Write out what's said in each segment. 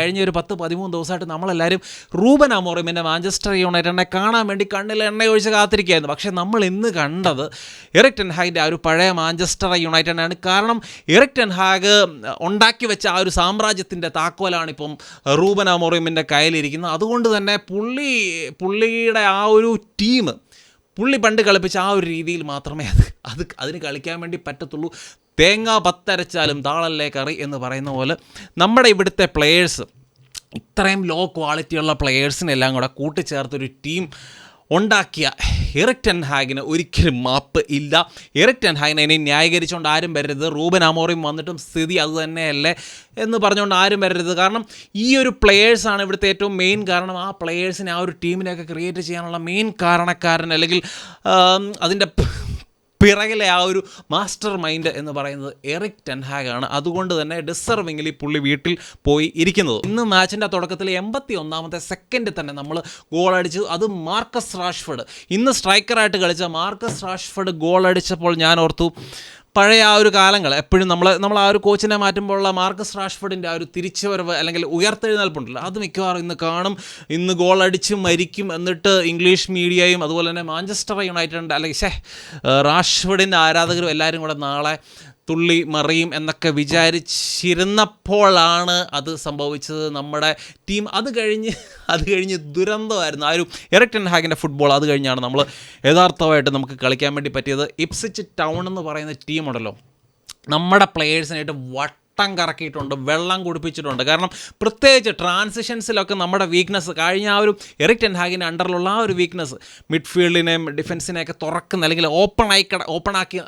കഴിഞ്ഞ ഒരു പത്ത് പതിമൂന്ന് ദിവസമായിട്ട് നമ്മളെല്ലാവരും റൂബൻ അമോറിമിന്റെ മാഞ്ചസ്റ്റർ യുണൈറ്റഡിനെ കാണാൻ വേണ്ടി കണ്ണിൽ എണ്ണ ഒഴിച്ച് കാത്തിരിക്കുകയായിരുന്നു. പക്ഷേ നമ്മൾ ഇന്ന് കണ്ടത് എറിക് ടെൻഹാഗിന്റെ ആ ഒരു പഴയ മാഞ്ചസ്റ്റർ യുണൈറ്റഡിനാണ് കാരണം എറിക് ടെൻഹാഗ് ഉണ്ടാക്കി വെച്ച ആ ഒരു സാമ്രാജ്യത്തിന്റെ താക്കോലാണ് ഇപ്പം റൂബൻ അമോറിമിന്റെ കയ്യിലിരിക്കുന്നത്. അതുകൊണ്ട് തന്നെ പുള്ളി പുള്ളിയുടെ ആ ഒരു ടീം പുള്ളി പണ്ട് കളിപ്പിച്ച ആ ഒരു രീതിയിൽ മാത്രമേ അത് അത് അതിന് കളിക്കാൻ വേണ്ടി പറ്റത്തുള്ളൂ. തേങ്ങ പത്തരച്ചാലും താളല്ലേ കറി എന്ന് പറയുന്ന പോലെ നമ്മുടെ ഇവിടുത്തെ പ്ലെയേഴ്സ് ഇത്രയും ലോ ക്വാളിറ്റിയുള്ള പ്ലെയേഴ്സിനെല്ലാം കൂടെ കൂട്ടിച്ചേർത്തൊരു ടീം ഉണ്ടാക്കിയ എറിക് ഹാഗിന് ഒരിക്കലും മാപ്പ് ഇല്ല. എറിക് ഹാഗിനെ ഇനി ന്യായീകരിച്ചുകൊണ്ട് ആരും വരരുത്. റൂബൻ അമോറിയും വന്നിട്ടും സ്ഥിതി അത് തന്നെയല്ലേ എന്ന് പറഞ്ഞുകൊണ്ട് ആരും വരരുത്. കാരണം ഈ ഒരു പ്ലെയേഴ്സാണ് ഇവിടുത്തെ ഏറ്റവും മെയിൻ കാരണം. ആ പ്ലെയേഴ്സിനെ ആ ഒരു ടീമിനെയൊക്കെ ക്രിയേറ്റ് ചെയ്യാനുള്ള മെയിൻ കാരണക്കാരൻ അല്ലെങ്കിൽ അതിന്റെ പിറകിലെ ആ ഒരു മാസ്റ്റർ മൈൻഡ് എന്ന് പറയുന്നത് എറിക് ടെൻഹാഗ് ആണ് അതുകൊണ്ട് തന്നെ ഡിസർവിംഗിൽ പുള്ളി വീട്ടിൽ പോയി ഇരിക്കുന്നത്. ഇന്ന് മാച്ചിന്റെ തുടക്കത്തിൽ എൺപത്തി ഒന്നാമത്തെ സെക്കൻഡിൽ തന്നെ നമ്മൾ ഗോൾ അടിച്ചു അത് മാർക്കസ് റാഷ്ഫർഡ്. ഇന്ന് സ്ട്രൈക്കറായിട്ട് കളിച്ച മാർക്കസ് റാഷ്ഫർഡ് ഗോൾ അടിച്ചപ്പോൾ ഞാൻ ഓർത്തു പഴയ ആ ഒരു കാലങ്ങൾ എപ്പോഴും നമ്മൾ നമ്മൾ ആ ഒരു കോച്ചിനെ മാറ്റുമ്പോഴുള്ള മാർക്കസ് റാഷ്ഫോർഡിന്റെ ആ ഒരു തിരിച്ചുവരവ് അല്ലെങ്കിൽ ഉയർത്തെഴുന്നേൽപ്പുണ്ടല്ലോ. അത് മിക്കവാറും ഇന്ന് കാണും. ഇന്ന് ഗോൾ അടിച്ച് മരിക്കും എന്നിട്ട് ഇംഗ്ലീഷ് മീഡിയയും അതുപോലെ തന്നെ മാഞ്ചസ്റ്റർ യുണൈറ്റഡ് അല്ലെങ്കിൽ ഷേ റാഷ്ഫോർഡിന്റെ ആരാധകരും എല്ലാവരും കൂടെ നാളെ തുള്ളി മറിയും എന്നൊക്കെ വിചാരിച്ചിരുന്നപ്പോഴാണ് അത് സംഭവിച്ചത് നമ്മുടെ ടീം. അത് കഴിഞ്ഞ് അത് കഴിഞ്ഞ് ദുരന്തമായിരുന്നു. ആ ഒരു എറക്ടൻ ഹാഗിന്റെ ഫുട്ബോൾ അത് കഴിഞ്ഞാണ് നമ്മൾ യഥാർത്ഥമായിട്ട് നമുക്ക് കളിക്കാൻ വേണ്ടി പറ്റിയത്. ഇപ്സിച്ച് ടൗൺ എന്ന് പറയുന്ന ടീമുണ്ടല്ലോ. നമ്മുടെ പ്ലെയേഴ്സിനായിട്ട് വട്ടം കറക്കിയിട്ടുണ്ട് വെള്ളം കുടിപ്പിച്ചിട്ടുണ്ട്. കാരണം പ്രത്യേകിച്ച് ട്രാൻസിഷൻസിലൊക്കെ നമ്മുടെ വീക്ക്നെസ് കഴിഞ്ഞ ആ ഒരു എറിക് ടെൻ ഹാഗിന്റെ അണ്ടറിലുള്ള ആ ഒരു വീക്ക്നെസ് മിഡ്ഫീൽഡിനെയും ഡിഫൻസിനെയൊക്കെ തുറക്കുന്ന അല്ലെങ്കിൽ ഓപ്പൺ ആയി കട ഓപ്പൺ ആക്കി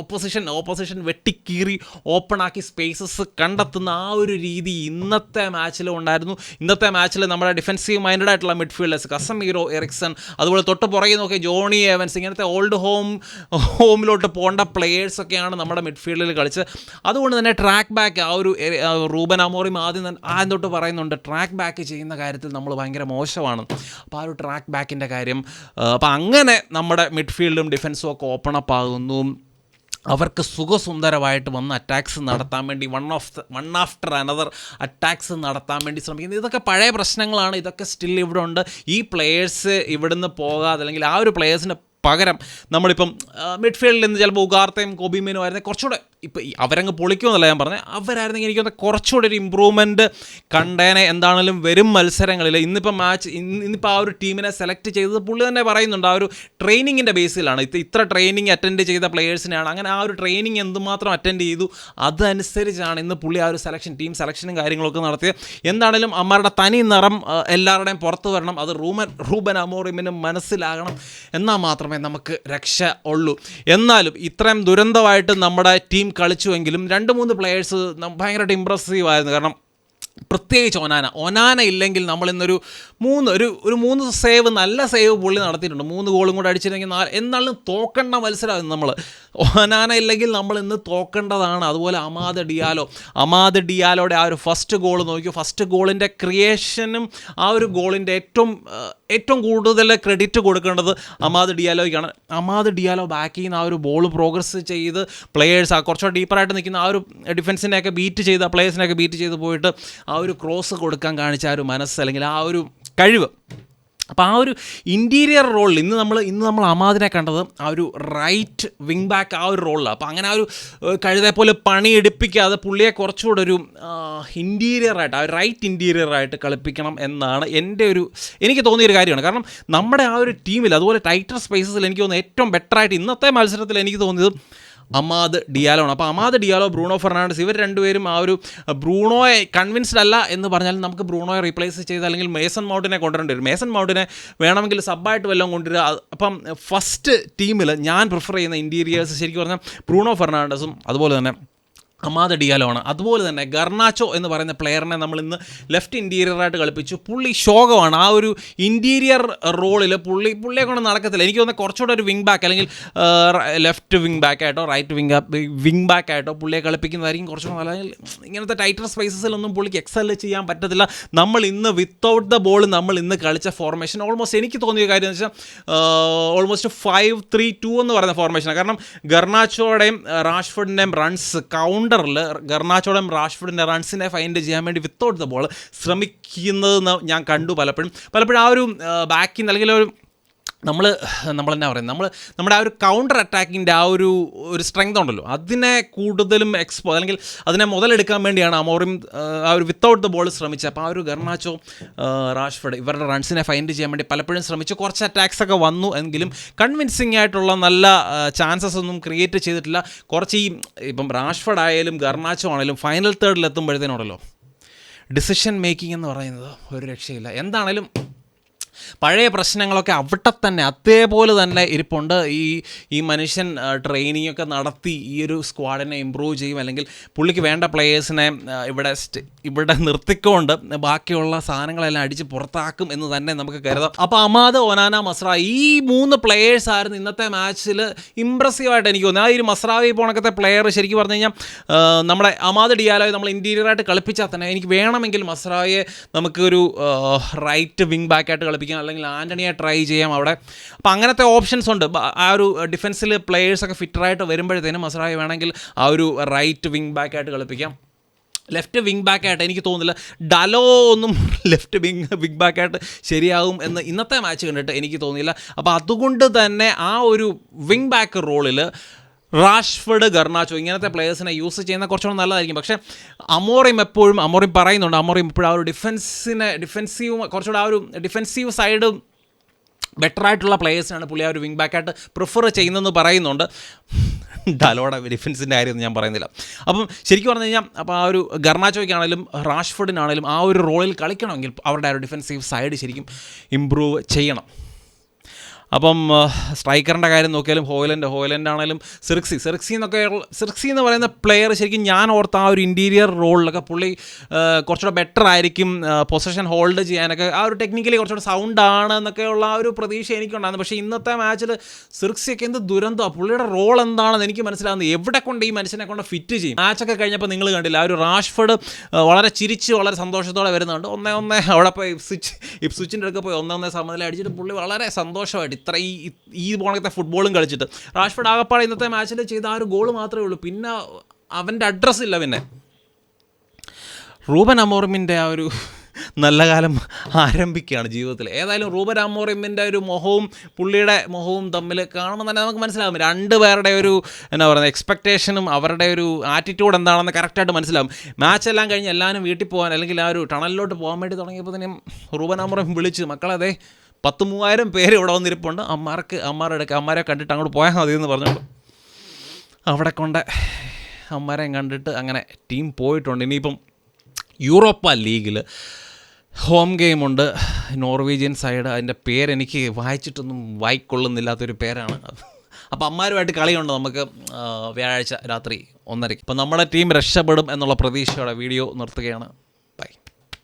ഓപ്പോസിഷൻ ഓപ്പോസിഷൻ വെട്ടിക്കീറി ഓപ്പൺ ആക്കി സ്പേസസ് കണ്ടെത്തുന്ന ആ ഒരു രീതി ഇന്നത്തെ മാച്ചിലും ഉണ്ടായിരുന്നു. ഇന്നത്തെ മാച്ചിൽ നമ്മുടെ ഡിഫൻസീവ് മൈൻഡഡ് ആയിട്ടുള്ള മിഡ്ഫീൽഡേഴ്സ് ഹീറോ എറിക്സൺ അതുപോലെ തൊട്ട് പുറകെ നോക്കി ജോണി ഏവൻസ് ഇങ്ങനത്തെ ഓൾഡ് ഹോം ഹോമിലോട്ട് പോകേണ്ട പ്ലേയേഴ്സൊക്കെയാണ് നമ്മുടെ മിഡ്ഫീൽഡിൽ കളിച്ച് അതുകൊണ്ട് തന്നെ ട്രാക്ക് ബാക്ക് ആ ഒരു റൂബൻ അമോറിം ആദ്യം ആദ്യം തൊട്ട് പറയുന്നുണ്ട് ട്രാക്ക് ബാക്ക് ചെയ്യുന്ന കാര്യത്തിൽ നമ്മൾ ഭയങ്കര മോശമാണ്. അപ്പോൾ ആ ഒരു ട്രാക്ക് ബാക്കിന്റെ കാര്യം അപ്പോൾ അങ്ങനെ നമ്മുടെ മിഡ്ഫീൽഡും ഡിഫൻസും ഒക്കെ ഓപ്പൺ അപ്പ് ആകുന്നു. അവർക്ക് സുഖസുന്ദരമായിട്ട് വന്ന് അറ്റാക്സ് നടത്താൻ വേണ്ടി one of one after another attacks നടത്താൻ വേണ്ടി ശ്രമിക്കുന്നത് ഇതൊക്കെ പഴയ പ്രശ്നങ്ങളാണ് ഇതൊക്കെ സ്റ്റിൽ ഇവിടെ ഉണ്ട്. ഈ പ്ലെയേഴ്സ് ഇവിടുന്ന് പോകാതെ അല്ലെങ്കിൽ ആ ഒരു പ്ലെയേഴ്സിന് പകരം നമ്മളിപ്പം മിഡ്ഫീൽഡിൽ നിന്ന് ചിലപ്പോൾ ഉഗാർത്തയും കോബിമേനും ആയിരുന്നെങ്കിൽ കുറച്ചുകൂടെ ഇപ്പം അവരങ്ങ് പൊളിക്കുമെന്നല്ല ഞാൻ പറഞ്ഞത് അവരായിരുന്നെങ്കിൽ എനിക്ക് തോന്നുന്നത് കുറച്ചുകൂടെ ഒരു ഇമ്പ്രൂവ്മെന്റ് കണ്ടേനെ എന്താണെങ്കിലും വരും മത്സരങ്ങളിൽ ഇന്നിപ്പം മാച്ച് ഇന്നിപ്പോൾ ആ ഒരു ടീമിനെ സെലക്ട് ചെയ്തത് പുള്ളി തന്നെ പറയുന്നുണ്ട്. ആ ഒരു ട്രെയിനിങ്ങിന്റെ ബേസിലാണ് ഇത് ഇത്ര ട്രെയിനിങ് അറ്റൻഡ് ചെയ്ത പ്ലെയേഴ്സിനെയാണ് അങ്ങനെ ആ ഒരു ട്രെയിനിങ് എന്തുമാത്രം അറ്റൻഡ് ചെയ്തു അതനുസരിച്ചാണ് ഇന്ന് പുള്ളി ആ ഒരു സെലക്ഷൻ ടീം സെലക്ഷനും കാര്യങ്ങളൊക്കെ നടത്തിയത്. എന്താണെങ്കിലും അമ്മാരുടെ തനി നിറം എല്ലാവരുടെയും പുറത്ത് വരണം. അത് റൂമൻ റൂബൻ അമോറിമിനും മനസ്സിലാകണം. എന്നാൽ മാത്രമേ നമുക്ക് രക്ഷ ഉള്ളൂ. എന്നാലും ഇത്രയും ദുരന്തമായിട്ട് നമ്മുടെ ടീം കളിച്ചുവെങ്കിലും രണ്ട് മൂന്ന് പ്ലെയേഴ്സ് ഭയങ്കരമായിട്ട് ഇമ്പ്രസീവ് ആയിരുന്നു. കാരണം പ്രത്യേകിച്ച് ഒനാന. ഒനാന ഇല്ലെങ്കിൽ നമ്മൾ ഇന്നൊരു മൂന്ന് ഒരു ഒരു മൂന്ന് സേവ് നല്ല സേവ് പുള്ളി നടത്തിയിട്ടുണ്ട്. മൂന്ന് ഗോളും കൂടെ അടിച്ചിട്ടുണ്ടെങ്കിൽ നാല്. എന്നാലും തോക്കേണ്ട മത്സരമാണ് നമ്മൾ ഒനാന ഇല്ലെങ്കിൽ നമ്മൾ ഇന്ന് തോക്കേണ്ടതാണ്. അതുപോലെ അമാദ് ഡിയാലോ. അമാദ് ഡിയാലോയുടെ ആ ഒരു ഫസ്റ്റ് ഗോൾ നോക്കിയോ ഫസ്റ്റ് ഗോളിന്റെ ക്രിയേഷനും ആ ഒരു ഗോളിന്റെ ഏറ്റവും ഏറ്റവും കൂടുതൽ ക്രെഡിറ്റ് കൊടുക്കേണ്ടത് അമാദ് ഡിയാലോയ്ക്കാണ്. അമാദ് ഡിയാലോ ബാക്കിൽ നിന്ന് ആ ഒരു ബോൾ പ്രോഗ്രസ് ചെയ്ത് പ്ലെയേഴ്സ് ആ കുറച്ചുകൂടെ ഡീപ്പറായിട്ട് നിൽക്കുന്ന ആ ഒരു ഡിഫൻസിനെയൊക്കെ ബീറ്റ് ചെയ്ത് ആ പ്ലേയേഴ്സിനെയൊക്കെ ബീറ്റ് ചെയ്ത് പോയിട്ട് ആ ഒരു ക്രോസ് കൊടുക്കാൻ കാണിച്ച ആ ഒരു മനസ്സ് അല്ലെങ്കിൽ ആ ഒരു കഴിവ്. അപ്പോൾ ആ ഒരു ഇന്റീരിയർ റോളിൽ ഇന്ന് നമ്മൾ ഇന്ന് നമ്മൾ അമാദിനെ കണ്ടത് ആ ഒരു റൈറ്റ് വിങ് ബാക്ക് ആ ഒരു റോളിലാണ് അപ്പോൾ അങ്ങനെ ആ ഒരു കഴുതെ പോലെ പണിയെടുപ്പിക്കാതെ പുള്ളിയെ കുറച്ചുകൂടെ ഒരു ഇന്റീരിയറായിട്ട് ആ ഒരു റൈറ്റ് ഇന്റീരിയറായിട്ട് കളിപ്പിക്കണം എന്നാണ് എന്റെ ഒരു എനിക്ക് തോന്നിയൊരു കാര്യമാണ്. കാരണം നമ്മുടെ ആ ഒരു ടീമിൽ അതുപോലെ ടൈറ്റർ സ്പേസസിൽ എനിക്ക് തോന്നുന്നത് ഏറ്റവും ബെറ്ററായിട്ട് ഇന്നത്തെ മത്സരത്തിൽ എനിക്ക് തോന്നിയത് അമാദ് ഡിയാലോ ആണ്. അപ്പോൾ അമാദ് ഡിയാലോ ബ്രൂണോ ഫെർണാണ്ടസ് ഇവർ രണ്ടുപേരും ആ ഒരു ബ്രൂണോയെ കൺവിൻസ്ഡ് അല്ല എന്ന് പറഞ്ഞാൽ നമുക്ക് ബ്രൂണോയെ റീപ്ലേസ് ചെയ്ത് അല്ലെങ്കിൽ മേസൺ മൗണ്ടിനെ കൊണ്ടുവരേണ്ടി വരും. മേസൺ മൗണ്ടിനെ വേണമെങ്കിൽ സബ്ബായിട്ട് വല്ലതും കൊണ്ടുവരിക. അപ്പം ഫസ്റ്റ് ടീമിൽ ഞാൻ പ്രിഫർ ചെയ്യുന്ന ഇന്റീരിയേഴ്സ് ശരിക്കും പറഞ്ഞാൽ ബ്രൂണോ ഫെർണാണ്ടസും അതുപോലെ തന്നെ അമാദ ഡിയാലോ ആണ് അതുപോലെ തന്നെ ഗർണാച്ചോ എന്ന് പറയുന്ന പ്ലെയറിനെ നമ്മൾ ഇന്ന് ലെഫ്റ്റ് ഇന്റീരിയറായിട്ട് കളിപ്പിച്ചു. പുള്ളി ശോകമാണ്. ആ ഒരു ഇന്റീരിയർ റോളിൽ പുള്ളി പുള്ളിയെ കൊണ്ട് നടക്കത്തില്ല. എനിക്ക് തോന്നുന്നത് കുറച്ചുകൂടെ ഒരു വിങ് ബാക്ക് അല്ലെങ്കിൽ ലെഫ്റ്റ് വിങ് ബാക്ക് ആയിട്ടോ റൈറ്റ് വിങ് വിങ് ബാക്ക് ആയിട്ടോ പുള്ളിയെ കളിപ്പിക്കുന്നതായിരിക്കും കുറച്ചുകൂടെ അല്ലെങ്കിൽ ഇങ്ങനത്തെ ടൈറ്റർ സ്പേസസിലൊന്നും പുള്ളിക്ക് എക്സൽ ചെയ്യാൻ പറ്റത്തില്ല. നമ്മൾ ഇന്ന് വിത്തൗട്ട് ദ ബോൾ നമ്മൾ ഇന്ന് കളിച്ച ഫോർമേഷൻ ഓൾമോസ്റ്റ് എനിക്ക് തോന്നിയ കാര്യം എന്ന് വെച്ചാൽ ഓൾമോസ്റ്റ് ഫൈവ് ത്രീ ടു എന്ന് പറയുന്ന ഫോർമേഷനാണ് കാരണം ഗർണാച്ചോയുടെയും റാഷ്ഫോർഡിന്റെയും റൺസ് കൗണ്ടർ വണ്ടറിൽ ഗർണാച്ചോടം റാഷ്ഫുഡിന്റെ റൺസിനെ ഫൈൻഡ് ചെയ്യാൻ വേണ്ടി വിത്തൗട്ട് ദ ബോൾ ശ്രമിക്കുന്നത് ഞാൻ കണ്ടു പലപ്പോഴും. പലപ്പോഴും ആ ഒരു ബാക്കിൽ നിന്ന് അല്ലെങ്കിൽ ഒരു നമ്മൾ നമ്മൾ എന്നാ പറയുന്നത് നമ്മൾ നമ്മുടെ ആ ഒരു കൗണ്ടർ അറ്റാക്കിന്റെ ആ ഒരു ഒരു സ്ട്രെങ്ത് ഉണ്ടല്ലോ. അതിനെ കൂടുതലും എക്സ്പോ അല്ലെങ്കിൽ അതിനെ മുതലെടുക്കാൻ വേണ്ടിയാണ് അമോറിം ആ ഒരു വിത്തൗട്ട് ദ ബോൾ ശ്രമിച്ചത്. അപ്പോൾ ആ ഒരു ഗർണാച്ചോ റാഷ്ഫർഡ് ഇവരുടെ റൺസിനെ ഫൈൻഡ് ചെയ്യാൻ വേണ്ടി പലപ്പോഴും ശ്രമിച്ചു. കുറച്ച് അറ്റാക്സ് ഒക്കെ വന്നു എങ്കിലും കൺവിൻസിങ് ആയിട്ടുള്ള നല്ല ചാൻസസ് ഒന്നും ക്രിയേറ്റ് ചെയ്തിട്ടില്ല. കുറച്ച് ഈ ഇപ്പം റാഷ്ഫർഡ് ആയാലും ഗർണാച്ചോ ആണെങ്കിലും ഫൈനൽ തേർഡിൽ എത്തുമ്പോഴത്തേനുണ്ടല്ലോ ഡിസിഷൻ മേക്കിംഗ് എന്ന് പറയുന്നത് ഒരു രക്ഷയില്ല. എന്താണേലും പഴയ പ്രശ്നങ്ങളൊക്കെ അവിടെ തന്നെ അതേപോലെ തന്നെ ഇരിപ്പുണ്ട്. ഈ ഈ മനുഷ്യൻ ട്രെയിനിങ് ഒക്കെ നടത്തി ഈ ഒരു സ്ക്വാഡിനെ ഇമ്പ്രൂവ് ചെയ്യും. അല്ലെങ്കിൽ പുള്ളിക്ക് വേണ്ട പ്ലേയേഴ്സിനെ ഇവിടെ ഇവിടെ നിർത്തിക്കൊണ്ട് ബാക്കിയുള്ള സാധനങ്ങളെല്ലാം അടിച്ച് പുറത്താക്കും എന്ന് തന്നെ നമുക്ക് കരുതാം. അപ്പോൾ അമാദ് ഒനാന മസ്ര ഈ മൂന്ന് പ്ലേയേഴ്സ് ആയിരുന്നു ഇന്നത്തെ മാച്ചിൽ ഇമ്പ്രസീവായിട്ട് എനിക്ക് തോന്നുന്നത് ആ ഒരു മസ്രാവി പോണക്കത്തെ പ്ലെയർ ശരിക്കും പറഞ്ഞു കഴിഞ്ഞാൽ നമ്മുടെ അമാദ് ഡിയാലോ നമ്മൾ ഇന്റീരിയറായിട്ട് കളിപ്പിച്ചാൽ തന്നെ എനിക്ക് വേണമെങ്കിൽ മസ്രാവിയെ നമുക്കൊരു റൈറ്റ് വിങ് ബാക്കായിട്ട് കളിപ്പിക്കാം. അല്ലെങ്കിൽ ആന്റണിയെ ട്രൈ ചെയ്യാം അവിടെ. അപ്പം അങ്ങനത്തെ ഓപ്ഷൻസ് ഉണ്ട്. ആ ഒരു ഡിഫൻസിൽ പ്ലേയേഴ്സൊക്കെ ഫിറ്ററായിട്ട് വരുമ്പോഴത്തേനും മസറായി വേണമെങ്കിൽ ആ ഒരു റൈറ്റ് വിങ് ബാക്കായിട്ട് കളിപ്പിക്കാം. ലെഫ്റ്റ് വിങ് ബാക്കായിട്ട് എനിക്ക് തോന്നുന്നില്ല. ഡലോ ഒന്നും ലെഫ്റ്റ് വിങ് വിങ് ബാക്കായിട്ട് ശരിയാകും എന്ന് ഇന്നത്തെ മാച്ച് കണ്ടിട്ട് എനിക്ക് തോന്നിയില്ല. അപ്പോൾ അതുകൊണ്ട് തന്നെ ആ ഒരു വിങ് ബാക്ക് റോളിൽ റാഷ്ഫർഡ് ഗർണാച്ചോ ഇങ്ങനത്തെ പ്ലേയേഴ്സിനെ യൂസ് ചെയ്യുന്ന കുറച്ചുകൂടെ നല്ലതായിരിക്കും. പക്ഷേ അമോറിം എപ്പോഴും അമോറിം പറയുന്നുണ്ട് അമോറിം ഇപ്പോഴും ആ ഒരു ഡിഫൻസിനെ ഡിഫൻസീവ് കുറച്ചുകൂടെ ആ ഒരു ഡിഫൻസീവ് സൈഡ് ബെറ്റർ ആയിട്ടുള്ള പ്ലേയേഴ്സിനാണ് പുള്ളി ആ ഒരു വിങ് ബാക്കായിട്ട് പ്രിഫർ ചെയ്യുന്നതെന്ന് പറയുന്നുണ്ട്. ഡലോടെ ഡിഫൻസിന്റെ കാര്യമൊന്നും ഞാൻ പറയുന്നില്ല. അപ്പം ശരിക്കും പറഞ്ഞു കഴിഞ്ഞാൽ അപ്പോൾ ആ ഒരു ഗർണാച്ചോയ്ക്കാണെങ്കിലും റാഷ്ഫോർഡിനാണെങ്കിലും ആ ഒരു റോളിൽ കളിക്കണമെങ്കിൽ അവരുടെ ആ ഒരു ഡിഫൻസീവ് സൈഡ് ശരിക്കും ഇമ്പ്രൂവ് ചെയ്യണം. അപ്പം സ്ട്രൈക്കറിന്റെ കാര്യം നോക്കിയാലും ഹോയിലൻഡ് ഹോയിലൻഡ് ആണെങ്കിലും സിർക്സി. സിർക്സി എന്നൊക്കെ സിർക്സി എന്ന് പറയുന്ന പ്ലെയർ ശരിക്കും ഞാൻ ഓർത്ത ആ ഒരു ഇന്റീരിയർ റോളിലൊക്കെ പുള്ളി കുറച്ചുകൂടെ ബെറ്റർ ആയിരിക്കും പൊസിഷൻ ഹോൾഡ് ചെയ്യാനൊക്കെ. ആ ഒരു ടെക്നിക്കലി കുറച്ചുകൂടെ സൗണ്ട് ആണ് എന്നൊക്കെയുള്ള ആ ഒരു പ്രതീക്ഷ എനിക്കുണ്ടായിരുന്നു. പക്ഷേ ഇന്നത്തെ മാച്ചിൽ സിർക്സിയൊക്കെ എന്ത് ദുരന്തമാണ് പുള്ളിയുടെ റോൾ എന്താണെന്ന് എനിക്ക് മനസ്സിലാകുന്നത് എവിടെ കൊണ്ട് ഈ മനുഷ്യനെ കൊണ്ട് ഫിറ്റ് ചെയ്യും? മാച്ചൊക്കെ കഴിഞ്ഞപ്പോൾ നിങ്ങൾ കണ്ടില്ല ആ ഒരു റാഷ്ഫർഡ് വളരെ ചിരിച്ച് വളരെ സന്തോഷത്തോടെ വരുന്നുണ്ട്. ഒന്നേ ഒന്നേ അവിടെ പോയി ഇപ്സ്വിച്ച് ഇപ്സ്വിച്ചിന്റെ അടുക്ക പോയി ഒന്നേ ഒന്നേ സമനില അടിച്ചിട്ട് പുള്ളി വളരെ സന്തോഷമായിട്ട് ഇത്ര ഈ ഈ പോണത്തെ ഫുട്ബോളും കളിച്ചിട്ട്. റാഷ്ഫോർഡ് ആകപ്പാടെ ഇന്നത്തെ മാച്ചിൽ ചെയ്ത ആ ഒരു ഗോൾ മാത്രമേ ഉള്ളൂ. പിന്നെ അവന്റെ അഡ്രസ്സ് ഇല്ല പിന്നെ. റൂബൻ അമോറിമിന്റെ ആ ഒരു നല്ല കാലം ആരംഭിക്കുകയാണ് ജീവിതത്തിൽ ഏതായാലും റൂബൻ അമോറിമിന്റെ ഒരു മുഖവും പുള്ളിയുടെ മുഖവും തമ്മിൽ കാണുമ്പോൾ തന്നെ നമുക്ക് മനസ്സിലാകും രണ്ട് പേരുടെ ഒരു എന്താ പറയുക എക്സ്പെക്റ്റേഷനും അവരുടെ ഒരു ആറ്റിറ്റ്യൂഡ് എന്താണെന്ന് കറക്റ്റായിട്ട് മനസ്സിലാകും മാച്ച് എല്ലാം കഴിഞ്ഞ് എല്ലാവരും വീട്ടിൽ പോകാൻ അല്ലെങ്കിൽ ആ ഒരു ടണലിലോട്ട് പോകാൻ വേണ്ടി തുടങ്ങിയപ്പോൾ തന്നെ റൂബൻ അമോറിം വിളിച്ച് മക്കളെ അതെ പത്ത് മൂവായിരം പേര് ഇവിടെ വന്നിരിപ്പുണ്ട്. അമ്മാർക്ക് അമ്മാരുടെ അടുക്ക അമ്മാരെ കണ്ടിട്ട് അങ്ങോട്ട് പോയാൽ മതി എന്ന് പറഞ്ഞോളൂ അവിടെ കൊണ്ട് അമ്മാരെ കണ്ടിട്ട് അങ്ങനെ ടീം പോയിട്ടുണ്ട്. ഇനിയിപ്പം യൂറോപ്പ ലീഗിൽ ഹോം ഗെയിമുണ്ട്. നോർവീജിയൻ സൈഡ് അതിന്റെ പേരെനിക്ക് വായിച്ചിട്ടൊന്നും വായിക്കൊള്ളുന്നില്ലാത്തൊരു പേരാണ്. അപ്പോൾ അമ്മാരുമായിട്ട് കളിയുണ്ട് നമുക്ക് വ്യാഴാഴ്ച രാത്രി ഒന്നരയ്ക്ക്. അപ്പോൾ നമ്മുടെ ടീം രക്ഷപ്പെടും എന്നുള്ള പ്രതീക്ഷയോടെ വീഡിയോ നിർത്തുകയാണ്.